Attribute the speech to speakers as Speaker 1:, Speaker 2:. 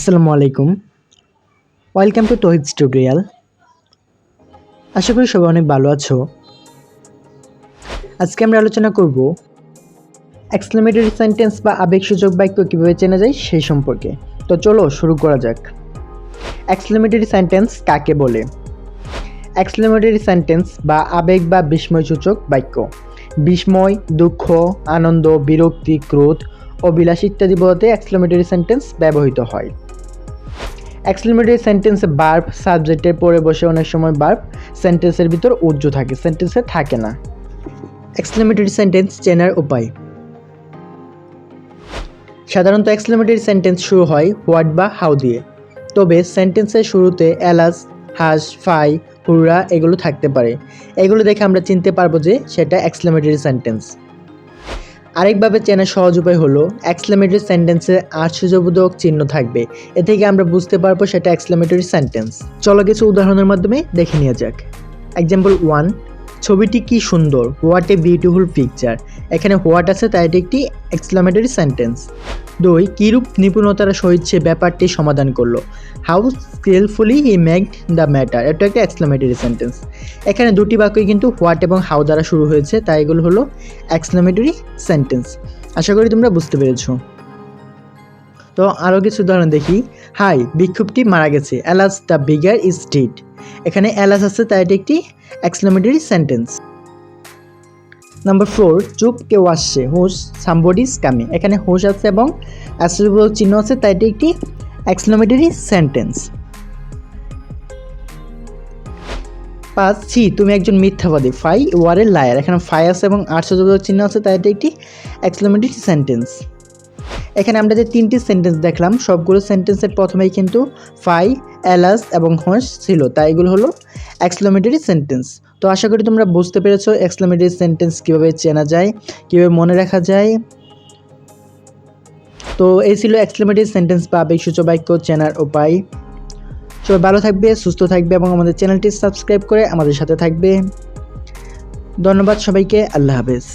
Speaker 1: আসসালামু আলাইকুম। Welcome to Tohid tutorial আশা করি সবাই অনেক ভালো আছো। আজকে আমরা আলোচনা করব এক্সক্লেমেটরি সেন্টেন্স বা আবেগসূচক বাক্য কীভাবে চেনা যায় সেই সম্পর্কে। তো চলো শুরু করা যাক। এক্সক্লেমেটরি সেন্টেন্স কাকে বলে? এক্সক্লেমেটরি সেন্টেন্স বা আবেগ বা বিস্ময়সূচক বাক্য। বিস্ময়, দুঃখ, আনন্দ, বিরক্তি, ক্রোধ অবিলাস ইত্যাদি বলতে এক্সক্লেমেটরি সেন্টেন্স ব্যবহৃত হয়। এক্সক্লেমেটরি সেন্টেন্সে বার্ব সাবজেক্টের পরে বসে অনেক সময় বার্ব সেন্টেন্সের ভিতর উজ্জ্ব থাকে সেন্টেন্সে থাকে না। এক্সক্লেমেটরি সেন্টেন্স চেনার উপায়। সাধারণত এক্সক্লেমেটরি সেন্টেন্স শুরু হয় হোয়াট বা হাউ দিয়ে। তবে সেন্টেন্সের শুরুতে এলাস হাস, ফাই, হুররা এগুলো থাকতে পারে। এগুলো দেখে আমরা চিনতে পারব যে সেটা এক্সক্লেমেটরি সেন্টেন্স আরেকভাবে চেনার সহজ উপায় হলো এক্সক্লেমেটরি সেন্টেন্সে আশ্চর্যবোধক চিহ্ন থাকবে। এ থেকে আমরা বুঝতে পারব সেটা এক্সক্লেমেটরি সেন্টেন্স। চলো কিছু উদাহরণের মাধ্যমে দেখে নেওয়া যাক। এক্সাম্পল ওয়ান ছবিটি কি সুন্দর? হোয়াট এ বিউটিফুল পিকচার এখানে হোয়াট আছে, তাই এটি একটি এক্সক্লামেটরি সেন্টেন্স। দুই, কিরূপ নিপুণতার সহিত সে ব্যাপারটি সমাধান করল? How skillfully he made the matter এটা একটা এক্সক্লামেটরি সেন্টেন্স এখানে দুটি বাক্যই কিন্তু হোয়াট এবং হাউ দ্বারা শুরু হয়েছে, তাই এগুলো হলো এক্সক্লামেটরি সেন্টেন্স আশা করি তোমরা বুঝতে পেরেছ। তো আরও কিছু উদাহরণ দেখি। হাই বিক্ষোভটি মারা গেছে। Alas the beggar is dead এখানে অ্যালাস আছে, তাই এটি একটি এক্সক্লামেটরি সেন্টেন্স নাম্বার ফোর চুপ, কেউ আসছে। হুশ সাম্বডি ইজ কামিং এখানে হুশ আছে এবং অ্যাস্ট্রোবল চিহ্ন আছে, তাই এটি একটি এক্সক্লামেটরি সেন্টেন্স পাঁচ, ছি, তুমি একজন মিথ্যাবাদী। ফাই ওয়ারের লায়ার এখানে ফাই আছে এবং আটশোযোগক চিহ্ন আছে, তাই এটি একটি এক্সক্লামেটরি সেন্টেন্স এখানে আমরা যে তিনটি সেন্টেন্স দেখলাম, সবগুলো সেন্টেন্সের প্রথমেই কিন্তু ফাই অ্যালাস এবং হস ছিল, তাই এগুলো হলো এক্সক্লামেটরি সেন্টেন্স তো আশা করি তোমরা বুঝতে পেরেছ এক্সক্লামেটরি সেন্টেন্স কীভাবে চেনা যায়, কীভাবে মনে রাখা যায়। তো এই ছিল এক্সক্লামেটরি সেন্টেন্স বা আবেগসূচক বাক্য চেনার উপায়। সবাই ভালো থাকবে, সুস্থ থাকবে এবং আমাদের চ্যানেলটি সাবস্ক্রাইব করে আমাদের সাথে থাকবে। ধন্যবাদ সবাইকে, আল্লাহ হাফেজ।